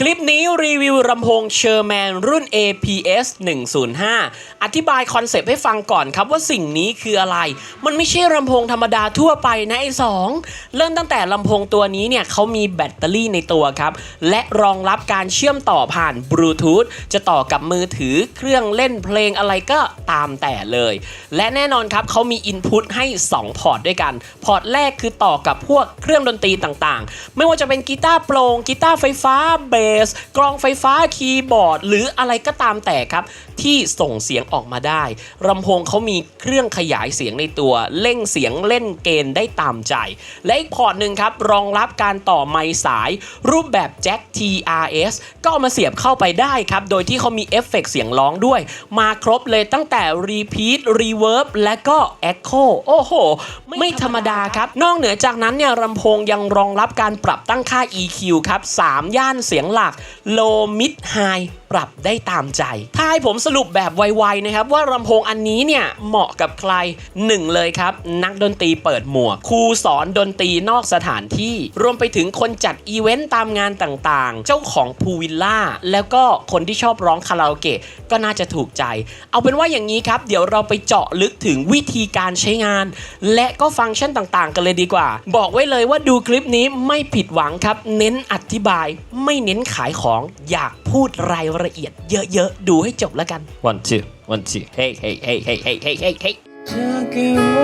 คลิปนี้รีวิวลำโพงเชอร์แมนรุ่น APS 105 อธิบายคอนเซปต์ให้ฟังก่อนครับว่าสิ่งนี้คืออะไร มันไม่ใช่ลำโพงธรรมดาทั่วไปนะไอ้สองเริ่มตั้งแต่ลำโพงตัวนี้เนี่ยเขามีแบตเตอรี่ในตัวครับ และรองรับการเชื่อมต่อผ่านบลูทูธจะต่อกับมือถือเครื่องเล่นเพลงอะไรก็ตามแต่เลย และแน่นอนครับเขามีอินพุตให้ 2 พอร์ตด้วยกัน พอร์ตแรกคือต่อกับพวกเครื่องดนตรีต่างๆ ไม่ว่าจะเป็นกีตาร์โปร่งกีตาร์ไฟฟ้าเบสกลองไฟฟ้าคีย์บอร์ด หรืออะไรก็ตามแต่ครับ ที่ส่งเสียงออกมาได้ลำโพงเขามีเครื่องขยายเสียงในตัว เล่งเสียงเล่นเกณฑ์ได้ตามใจ และอีกพอร์ตหนึ่งครับ รองรับการต่อไมค์สาย รูปแบบแจ็ค TRS ก็เอามาเสียบเข้าไปได้ครับ โดยที่เขามีเอฟเฟกต์เสียงร้องด้วย มาครบเลยตั้งแต่ Repeat Reverb และก็ Echo โอ้โห ไม่ธรรมดาครับ นอกเหนือจากนั้นเนี่ยลำโพงยังรองรับการปรับตั้งค่า EQ ครับ 3 ย่านเสียงหลักโลมิดไฮปรับได้ตามใจ ถ้าให้ผมสรุปแบบไวๆนะครับว่าลำโพงอันนี้เนี่ยเหมาะกับใคร1เลยครับ นักดนตรีเปิดหมวกครูสอนดนตรีนอกสถานที่ รวมไปถึงคนจัดอีเวนต์ตามงานต่างๆ เจ้าของพูลวิลล่าแล้วก็คนที่ชอบร้องคาราโอเกะก็น่าจะถูกใจ เอาเป็นว่าอย่างนี้ครับ เดี๋ยวเราไปเจาะลึกถึงวิธีการใช้งาน และก็ฟังก์ชันต่างๆ กันเลยดีกว่า บอกไว้เลยว่าดูคลิปนี้ไม่ผิดหวังครับ เน้นอธิบาย ไม่เน้นขายของอยากพูดรายละเอียดเยอะๆ ดูให้จบแล้วกัน one two one two hey hey hey hey hey hey hey hey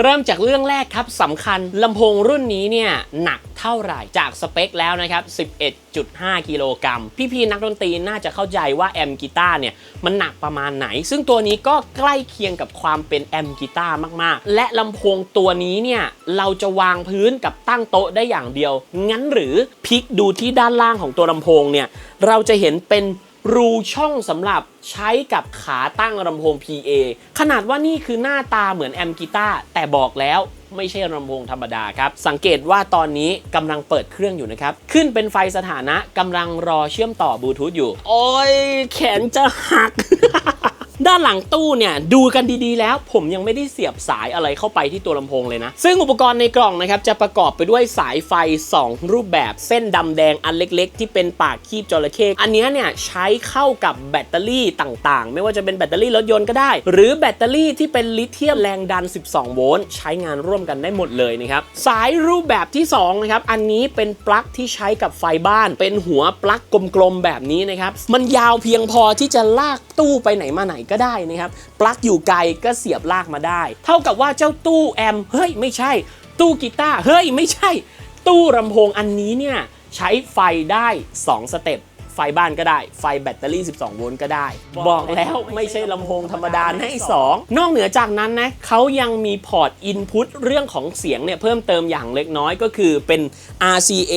เริ่มจากเรื่องแรกครับสำคัญลำโพงรุ่นนี้เนี่ยหนักเท่าไหร่จากสเปคแล้วนะครับ 11.5 กิโลกรัมพี่ๆนักดนตรีน่าจะเข้าใจว่าแอมกีตาร์เนี่ยมันหนักประมาณไหน ซึ่งตัวนี้ก็ใกล้เคียงกับความเป็นแอมกีตาร์มากๆ และลำโพงตัวนี้เนี่ยเราจะวางพื้นกับตั้งโต๊ะได้อย่างเดียว งั้นหรือพลิกดูที่ด้านล่างของตัวลำโพงเนี่ยเราจะเห็นเป็น รูช่องสำหรับใช้กับขาตั้งลำโพง PA ขนาดว่านี่คือหน้าตาเหมือนแอมกีตาร์แต่บอกแล้วไม่ใช่ลำโพงธรรมดาครับ สังเกตว่าตอนนี้กำลังเปิดเครื่องอยู่นะครับ ขึ้นเป็นไฟสถานะกำลังรอเชื่อมต่อบลูทูธอยู่ โอ้ยแขนจะหัก ด้านหลังตู้เนี่ยดูกันดีๆ แล้ว ผมยังไม่ได้เสียบสายอะไรเข้าไปที่ตัวลำโพงเลยนะ ซึ่งอุปกรณ์ในกล่องนะครับจะประกอบไปด้วยสายไฟ 2 รูปแบบเส้นดำแดงอันเล็กๆ ที่เป็นปากคีบจระเข้อันนี้เนี่ยใช้เข้ากับแบตเตอรี่ต่างๆ ไม่ว่าจะเป็นแบตเตอรี่รถยนต์ก็ได้ หรือแบตเตอรี่ที่เป็นลิเธียมแรงดัน 12 โวลต์ใช้งานร่วมกันได้หมดเลยนะครับสายรูปแบบที่2นะครับอันนี้เป็นปลั๊กที่ใช้กับไฟบ้าน เป็นหัวปลั๊กกลมๆแบบนี้นะครับมันยาวเพียงพอที่จะลากตู้ไปไหนมาไหนก็ได้นะครับ ปลั๊กอยู่ไกลก็เสียบลากมาได้ เท่ากับว่าเจ้าตู้แอมเฮ้ยไม่ใช่ ตู้กีตาร์เฮ้ยไม่ใช่ ตู้ลำโพงอันนี้เนี่ยใช้ไฟได้ 2 สเต็ป ไฟบ้านก็ได้ ไฟแบตเตอรี่ 12 โวลต์ก็ได้ บอกแล้วไม่ใช่ลำโพงธรรมดานะไอ้สองนอกเหนือจากนั้นนะเขายังมีพอร์ตอินพุตเรื่องของเสียงเนี่ยเพิ่มเติมอย่างเล็กน้อยก็คือเป็น RCA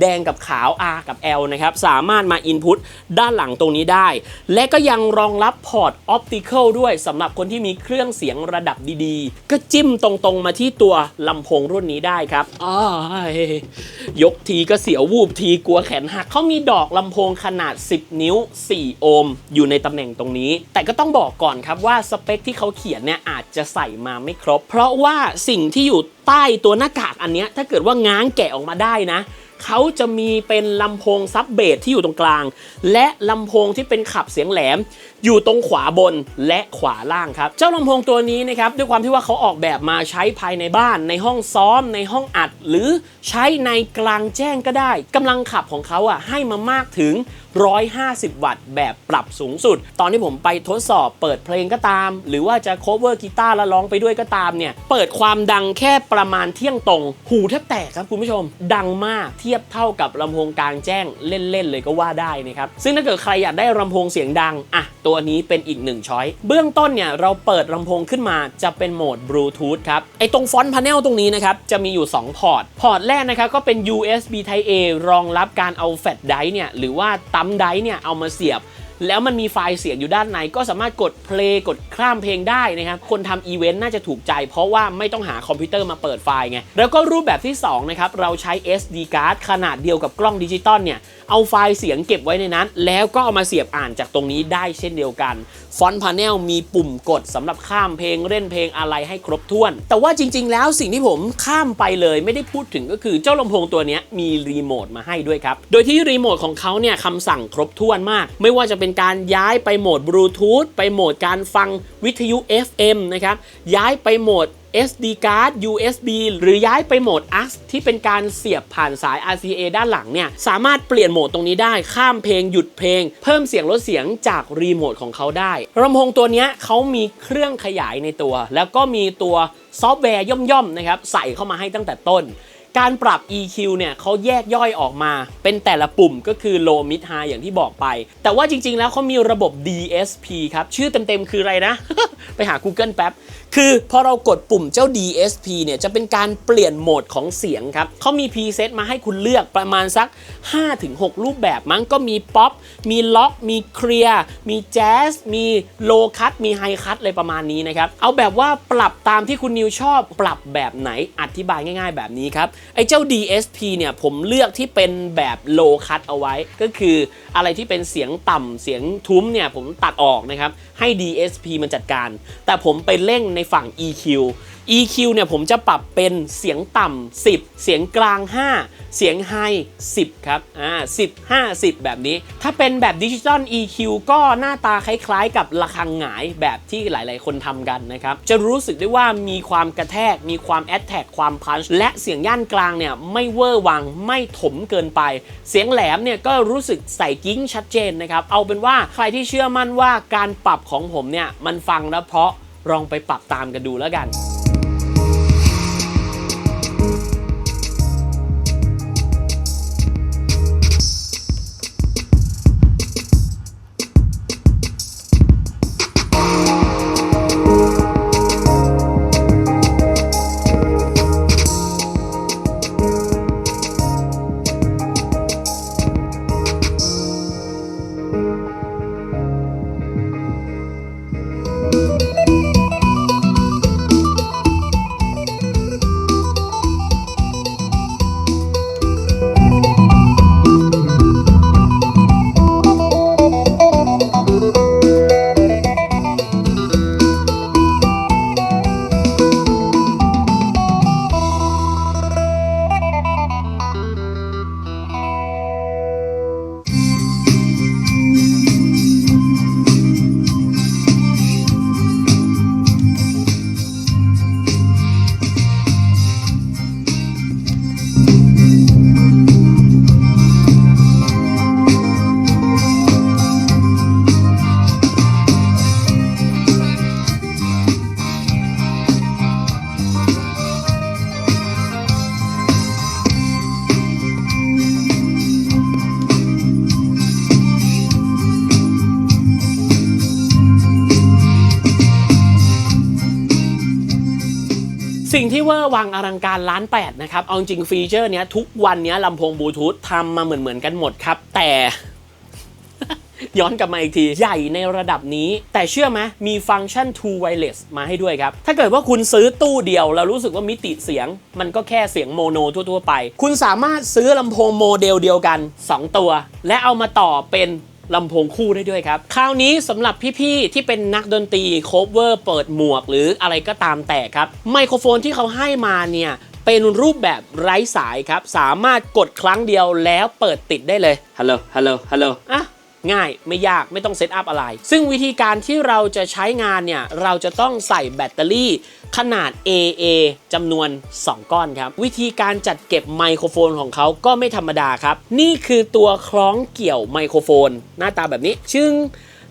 แดงกับขาว R กับ L นะครับ สามารถมาอินพุตด้านหลังตรงนี้ได้ และก็ยังรองรับพอร์ตออปติ a l ด้วยสำหรับคนที่มีเครื่องเสียงระดับดีๆ ก็จิ้มตรงๆมาที่ตัวลำโพงรุ่นนี้ได้ครับอ้ายยกทีก็เสียววูบทีกลัวแขนหักเขามีดอกลำโพงขนาด 10 นิ้ว 4 โอห์มอยู่ในตำแหน่งตรงนี้ แต่ก็ต้องบอกก่อนครับว่าสเปคที่เขาเขียนเนี่ยอาจจะใส่มาไม่ครบ เพราะว่าสิ่งที่อยู่ใต้ตัวหน้ากากอันเนี้ยถ้าเกิดว่าง้างแกะออกมาได้นะ เขาจะมีเป็นลำโพงซับเบสที่อยู่ตรงกลาง และลำโพงที่เป็นขับเสียงแหลม อยู่ตรงขวาบนและขวาล่างครับ เจ้าลำโพงตัวนี้นะครับด้วยความที่ว่าเขาออกแบบมาใช้ภายในบ้านในห้องซ้อมในห้องอัด หรือใช้ในกลางแจ้งก็ได้กำลังขับของเขาอะให้มามากถึง 150 วัตต์ แบบปรับสูงสุด ตอนที่ผมไปทดสอบเปิดเพลงก็ตาม หรือว่าจะ cover กีตาร์แล้วร้องไปด้วยก็ตามเนี่ย เปิดความดังแค่ประมาณเที่ยงตรง หูแทบแตกครับคุณผู้ชม ดังมากเทียบเท่ากับลำโพงกลางแจ้งเล่นๆเลยก็ว่าได้นะครับ ซึ่งถ้าเกิดใครอยากได้ลำโพงเสียงดัง อะ ตัวนี้เป็นอีกหนึ่งช้อย เบื้องต้นเนี่ยเราเปิดลำโพงขึ้นมาจะเป็นโหมดบลูทูธครับ ไอตรงฟอนต์พาเนลตรงนี้นะครับจะมีอยู่ 2 พอร์ต พอร์ตแรกนะครับก็เป็น USB Type A รองรับการเอาแฟลชไดร์เนี่ยหรือว่าตััมไดเนี่ยเอามาเสียบ แล้วมันมีไฟล์เสียงอยู่ด้านใน ก็สามารถกดเพลงกดข้ามเพลงได้นะครับ คนทำอีเวนต์น่าจะถูกใจ เพราะว่าไม่ต้องหาคอมพิวเตอร์มาเปิดไฟล์ไง แล้วก็รูปแบบที่ 2 นะครับ เราใช้ SD card ขนาดเดียวกับกล้องดิจิตอลเนี่ย เอาไฟล์เสียงเก็บไว้ในนั้น แล้วก็เอามาเสียบอ่านจากตรงนี้ได้เช่นเดียวกัน ฟอนต์พาเนลมีปุ่มกดสำหรับข้ามเพลงเล่นเพลงอะไรให้ครบถ้วน แต่ว่าจริง ๆ แล้วสิ่งที่ผมข้ามไปเลยไม่ได้พูดถึงก็คือเจ้าลำโพงตัวนี้มีรีโมทมาให้ด้วยครับ โดยที่รีโมทของเขาเนี่ยคำสั่งครบถ้วนมาก ไม่ว่าจะเป็นการย้ายไปโหมดบลูทูธไปโหมดการฟังวิทยุ FM นะครับ ย้ายไปโหมด SD card USB หรือย้ายไปโหมด AUX ที่เป็นการเสียบผ่านสาย RCA ด้านหลังเนี่ย สามารถเปลี่ยนโหมดตรงนี้ได้ ข้ามเพลงหยุดเพลง เพิ่มเสียงลดเสียงจากรีโมทของเขาได้ลำโพงตัวนี้เขามีเครื่องขยายในตัว แล้วก็มีตัวซอฟต์แวร์ย่อมๆนะครับใส่เข้ามาให้ตั้งแต่ต้น การปรับ EQ เนี่ยเขาแยกย่อยออกมา เป็นแต่ละปุ่มก็คือ low mid high อย่างที่บอกไป แต่ว่าจริงๆแล้วเขามีระบบ DSP ครับ ชื่อเต็มๆคืออะไรนะ ไปหา Google แป๊บ คือพอเรากดปุ่มเจ้า DSP เนี่ยจะเป็นการเปลี่ยนโหมดของเสียงครับเขามี preset มาให้คุณเลือกประมาณสัก 5-6 รูปแบบมั้งก็มีป๊อปมีล็อกมีเคลียร์มีแจ๊สมีโลคัตมีไฮคัตเลยประมาณนี้นะครับ เอาแบบว่าปรับตามที่คุณนิวชอบปรับแบบไหนอธิบายง่ายๆ แบบนี้ครับ ไอ้เจ้า DSP เนี่ยผมเลือกที่เป็นแบบโลคัตเอาไว้ ก็คืออะไรที่เป็นเสียงต่ำเสียงทุ้มเนี่ยผมตัดออกนะครับ ให้ DSP มันจัดการ แต่ผมไปเร่งในฝั่ง EQ EQ เนี่ยผมจะปรับเป็นเสียงต่ำ10 เสียงกลาง 5 เสียงไฮ10 ครับ อ่า10 50 แบบนี้ ถ้าเป็นแบบดิจิตอล EQ ก็หน้าตาคล้ายๆ กับระฆังหงายแบบที่หลายๆ คนทำกันนะครับ จะรู้สึกได้ว่ามีความกระแทก มีความแอ t แทกความพันช์และเสียงย่านกลางเนี่ยไม่เวอร์วัง ไม่ถมเกินไป เสียงแหลมเนี่ยก็รู้สึกใส่กิ้งชัดเจนนะครับ เอาเป็นว่าใครที่เชื่อมั่นว่าการปรับของผมเนี่ยมันฟังแล้วเพราะลองไปปรับตามกันดูแล้วกัน สิ่งที่วอร์วังอลังการล้านแปดนะครับ เอาจริงฟีเจอร์เนี้ยทุกวันเนี้ยลำโพงบลูทูธทำมาเหมือนเหมือนๆกันหมดครับ แต่ย้อนกลับมาอีกที ใหญ่ในระดับนี้ แต่เชื่อไหมมีฟังก์ชัน True Wireless มาให้ด้วยครับ ถ้าเกิดว่าคุณซื้อตู้เดียว แล้วรู้สึกว่ามิติเสียง มันก็แค่เสียงโมโนทั่ว ๆ ไป คุณสามารถซื้อลำโพงโมเดลเดียวกัน 2 ตัว และเอามาต่อเป็น ลำโพงคู่ได้ด้วยครับ คราวนี้สำหรับพี่ๆที่เป็นนักดนตรีโคเวอร์เปิดหมวกหรืออะไรก็ตามแต่ครับ ไมโครโฟนที่เขาให้มาเนี่ยเป็นรูปแบบไร้สายครับ สามารถกดครั้งเดียวแล้วเปิดติดได้เลยฮัลโหลฮัลโหลฮัลโหลอะง่ายไม่ยากไม่ต้องเซตอัพอะไร ซึ่งวิธีการที่เราจะใช้งานเนี่ย เราจะต้องใส่แบตเตอรี่ ขนาด AA จำนวน 2 ก้อนครับ วิธีการจัดเก็บไมโครโฟนของเขาก็ไม่ธรรมดาครับ นี่คือตัวคล้องเกี่ยวไมโครโฟน หน้าตาแบบนี้ชึง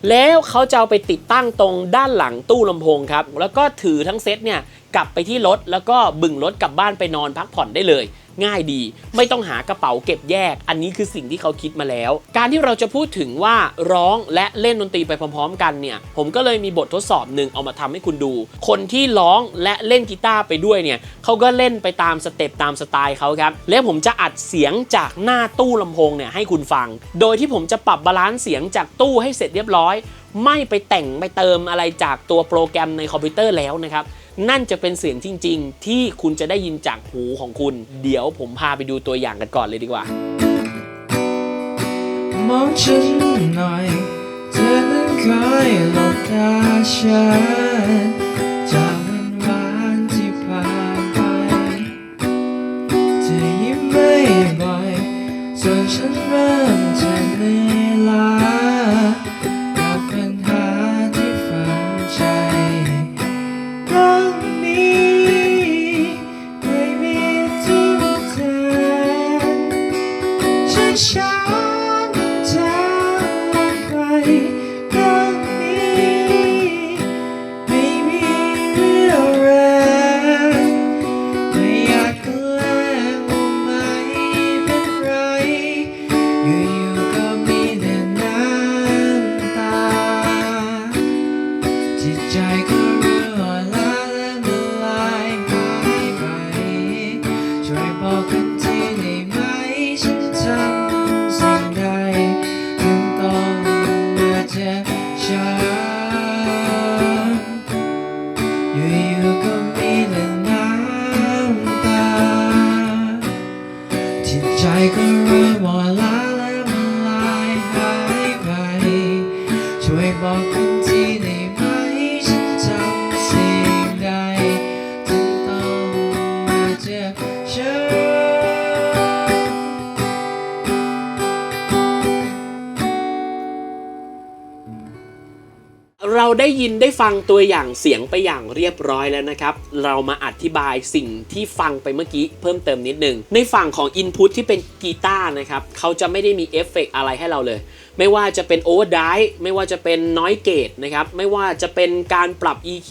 แล้วเขาจะเอาไปติดตั้งตรงด้านหลังตู้ลำโพงครับ แล้วก็ถือทั้งเซตเนี่ยกลับไปที่รถแล้วก็บึ่งรถกลับบ้านไปนอนพักผ่อนได้เลย ง่ายดี ไม่ต้องหากระเป๋าเก็บแยก อันนี้คือสิ่งที่เขาคิดมาแล้ว การที่เราจะพูดถึงว่าร้องและเล่นดนตรีไปพร้อมๆ กันเนี่ย ผมก็เลยมีบททดสอบหนึ่งเอามาทำให้คุณดู คนที่ร้องและเล่นกีตาร์ไปด้วยเนี่ยเขาก็เล่นไปตามสเต็ปตามสไตล์เขาครับ แล้วผมจะอัดเสียงจากหน้าตู้ลำโพงเนี่ยให้คุณฟัง โดยที่ผมจะปรับบาลานซ์เสียงจากตู้ให้เสร็จเรียบร้อย ไม่ไปแต่งไปเติมอะไรจากตัวโปรแกรมในคอมพิวเตอร์แล้วนะครับ นั่นจะเป็นเสียงจริง ๆ ที่คุณจะได้ยินจากหูของคุณ เดี๋ยวผมพาไปดูตัวอย่างกันก่อนเลยดีกว่ามองฉันหน่อยเธอนั้นเคยหลบตาฉัน sunshine. เราได้ยินได้ฟังตัวอย่างเสียงไปอย่างเรียบร้อยแล้วนะครับ เรามาอธิบายสิ่งที่ฟังไปเมื่อกี้เพิ่มเติมนิดนึง ในฝั่งของ Input ที่เป็นกีตาร์นะครับ เขาจะไม่ได้มีเอฟเฟกอะไรให้เราเลย ไม่ว่าจะเป็นโอเวอร์ไดไม่ว่าจะเป็นน้อยเกตนะครับ ไม่ว่าจะเป็นการปรับ EQ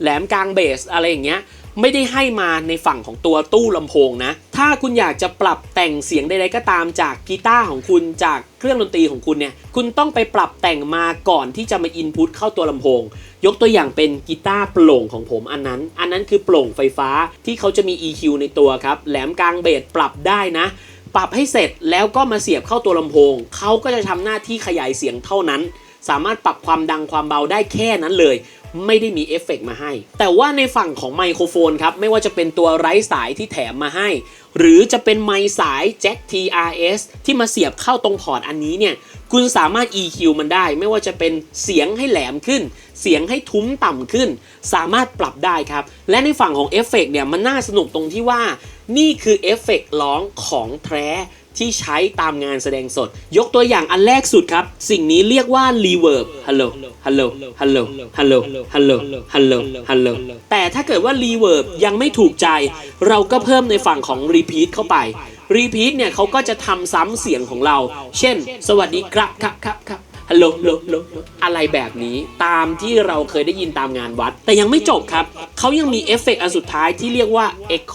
แหลมกลางเบสอะไรอย่างเงี้ย ไม่ได้ให้มาในฝั่งของตัวตู้ลำโพงนะ ถ้าคุณอยากจะปรับแต่งเสียงใดๆก็ตามจากกีตาร์ของคุณจากเครื่องดนตรีของคุณเนี่ย คุณต้องไปปรับแต่งมาก่อนที่จะมาอินพุตเข้าตัวลำโพง ยกตัวอย่างเป็นกีตาร์โปร่งของผมอันนั้น อันนั้นคือโปร่งไฟฟ้าที่เขาจะมี EQ ในตัวครับ แหลมกลางเบสปรับได้นะปรับให้เสร็จแล้วก็มาเสียบเข้าตัวลำโพง เขาก็จะทำหน้าที่ขยายเสียงเท่านั้น สามารถปรับความดังความเบาได้แค่นั้นเลย ไม่ได้มีเอฟเฟกมาให้ แต่ว่าในฝั่งของไมโครโฟนครับ ไม่ว่าจะเป็นตัวไร้สายที่แถมมาให้ หรือจะเป็นไมสายแจ็ค TRS ที่มาเสียบเข้าตรงพอร์ตอันนี้เนี่ยคุณสามารถ EQ มันได้ ไม่ว่าจะเป็นเสียงให้แหลมขึ้น เสียงให้ทุ้มต่ำขึ้น สามารถปรับได้ครับ และในฝั่งของเอฟเฟกเนี่ยมันน่าสนุกตรงที่ว่า นี่คือเอฟเฟกร้องของแท้ ที่ใช้ตามงานแสดงสด ยกตัวอย่างอันแรกสุดครับ สิ่งนี้เรียกว่ารีเวิร์บฮัลโหลฮัลโหลฮัลโหลฮัลโหลฮัลโหลฮัลโหลฮัลโหลแต่ถ้าเกิดว่ารีเวิร์บยังไม่ถูกใจ เราก็เพิ่มในฝั่งของรีพีทเข้าไปรีพีทเนี่ยเขาก็จะทำซ้ำเสียงของเรา เช่น สวัสดีครับครับครับครับฮัลโหลโลโหลอะไรแบบนี้ตามที่เราเคยได้ยินตามงานวัด แต่ยังไม่จบครับ เขายังมีเอฟเฟกอันสุดท้ายที่เรียกว่าเอ็โค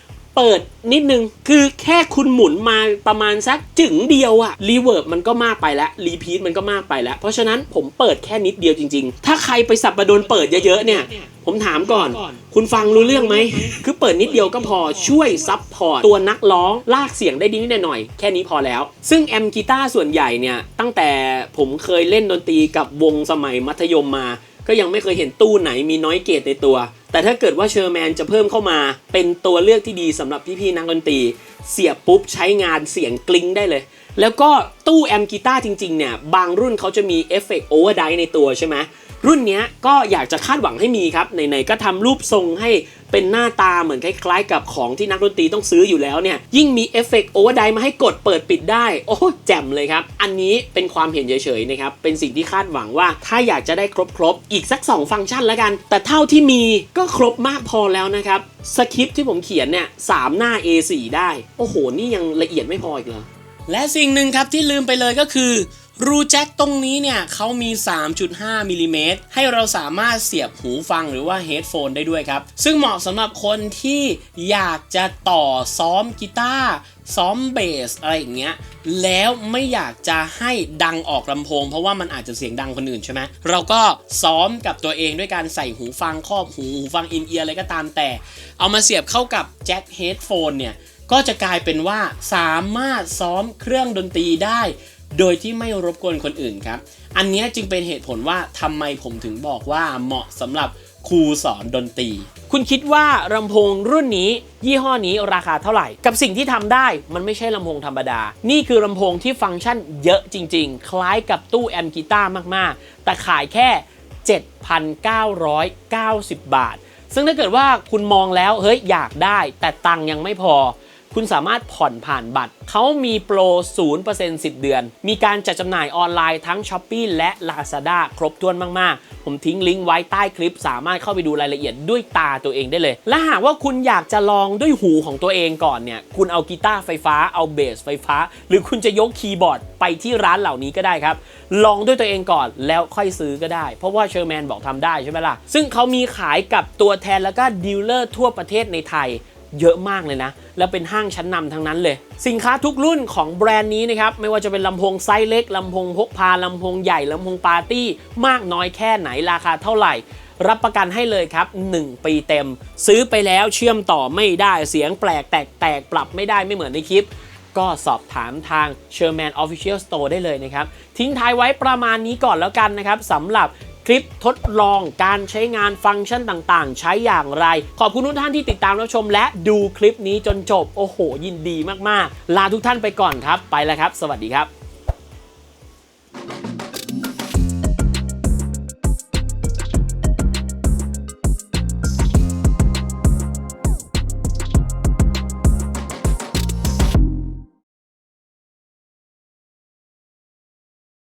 เปิดนิดนึง คือแค่คุณหมุนมาประมาณสักจึงเดียวอะรีเวิร์บมันก็มากไปแล้วรีพีทมันก็มากไปแล้ว เพราะฉะนั้นผมเปิดแค่นิดเดียวจริง ๆ ถ้าใครไปสับประดนเปิดเยอะๆเนี่ย ผมถามก่อน คุณฟังรู้เรื่องไหม คือเปิดนิดเดียวก็พอช่วยซับพอร์ตตัวนักร้องลากเสียงได้ดีนิดหน่อย แค่นี้พอแล้ว ซึ่งแอมกีตาร์ส่วนใหญ่เนี่ย ตั้งแต่ผมเคยเล่นดนตรีกับวงสมัยมัธยมมา ก็ยังไม่เคยเห็นตู้ไหนมีน้อยเกตในตัว แต่ถ้าเกิดว่าเชอร์แมนจะเพิ่มเข้ามา เป็นตัวเลือกที่ดีสำหรับพี่ๆนักดนตรี เสียบปุ๊บใช้งานเสียงกลิ้งได้เลย แล้วก็ตู้แอมป์กีตาร์จริงๆเนี่ยบางรุ่นเขาจะมีเอฟเฟกต์โอเวอร์ไดในตัวใช่ไหม รุ่นนี้ก็อยากจะคาดหวังให้มีครับไหนๆก็ทำรูปทรงให้เป็นหน้าตาเหมือนคล้ายๆ กับของที่นักดนตรีต้องซื้ออยู่แล้วเนี่ย ยิ่งมีเอฟเฟกต์โอเวอร์ไดมาให้กดเปิดปิดได้ โอ้แจ่มเลยครับ อันนี้เป็นความเห็นเฉยๆนะครับ เป็นสิ่งที่คาดหวังว่าถ้าอยากจะได้ครบๆ อีกสัก 2 ฟังก์ชันแล้วกัน แต่เท่าที่มีก็ครบมากพอแล้วนะครับสคริปที่ผมเขียนเนี่ยสามหน้า A4 ได้ โอ้โห นี่ยังละเอียดไม่พออีกเหรอและสิ่งหนึ่งครับที่ลืมไปเลยก็คือ รูแจ็คตรงนี้เนี่ยเขามี 3.5มิลลิเมตรให้เราสามารถเสียบหูฟังหรือว่าเฮดโฟนได้ด้วยครับ ซึ่งเหมาะสำหรับคนที่อยากจะต่อซ้อมกีตาร์ซ้อมเบสอะไรอย่างเงี้ยแล้วไม่อยากจะให้ดังออกลำโพง เพราะว่ามันอาจจะเสียงดังคนอื่นใช่ไหมเราก็ซ้อมกับตัวเองด้วยการใส่หูฟังครอบหูหูฟังอินเอียร์อะไรก็ตามแต่ เอามาเสียบเข้ากับแจ็คเฮดโฟนเนี่ยก็จะกลายเป็นว่าสามารถซ้อมเครื่องดนตรีได้ โดยที่ไม่รบกวนคนอื่นครับ อันนี้จึงเป็นเหตุผลว่าทำไมผมถึงบอกว่าเหมาะสำหรับครูสอนดนตรี คุณคิดว่าลำโพงรุ่นนี้ ยี่ห้อนี้ราคาเท่าไหร่ กับสิ่งที่ทำได้มันไม่ใช่ลำโพงธรรมดา นี่คือลำโพงที่ฟังก์ชันเยอะจริง ๆ คล้ายกับตู้แอมป์กีตาร์มากๆ แต่ขายแค่ 7,990 บาท ซึ่งถ้าเกิดว่าคุณมองแล้วเฮ้ยอยากได้ แต่ตังค์ยังไม่พอ คุณสามารถผ่อนผ่านบัตร เขามีโปร 0% 10 เดือน มีการจัดจำหน่ายออนไลน์ทั้ง s h อ p e e และ Lazada ครบถ้วนมากๆ ผมทิ้งลิงก์ไว้ใต้คลิป สามารถเข้าไปดูรายละเอียดด้วยตาตัวเองได้เลย และหากว่าคุณอยากจะลองด้วยหูของตัวเองก่อนเนี่ย คุณเอากีตาร์ไฟฟ้า เอาเบสไฟฟ้า หรือคุณจะยกคีย์บอร์ดไปที่ร้านเหล่านี้ก็ได้ครับ ลองด้วยตัวเองก่อนแล้วค่อยซื้อก็ได้ เพราะว่าเชอร์แมนบอกทำได้ใช่ไหมล่ะ ซึ่งเขามีขายกับตัวแทนแล้วก็ดีลเลอร์ทั่วประเทศในไทย เยอะมากเลยนะ แล้วเป็นห้างชั้นนำทั้งนั้นเลย สินค้าทุกรุ่นของแบรนด์นี้นะครับ ไม่ว่าจะเป็นลำโพงไซส์เล็กลำโพงพกพาลำโพงใหญ่ลำโพงปาร์ตี้ มากน้อยแค่ไหนราคาเท่าไหร่ รับประกันให้เลยครับ 1 ปีเต็ม ซื้อไปแล้วเชื่อมต่อไม่ได้เสียงแปลกแตกแตกปรับไม่ได้ไม่เหมือนในคลิปก็สอบถามทาง Sherman Official Store ได้เลยนะครับ ทิ้งท้ายไว้ประมาณนี้ก่อนแล้วกันนะครับสำหรับ คลิปทดลองการใช้งานฟังก์ชันต่างๆ ใช้อย่างไร ขอบคุณทุกท่านที่ติดตามรับชม และดูคลิปนี้จนจบ โอ้โห ยินดีมากๆ ลาทุกท่านไปก่อนครับ ไปแล้วครับ สวัสดีครับ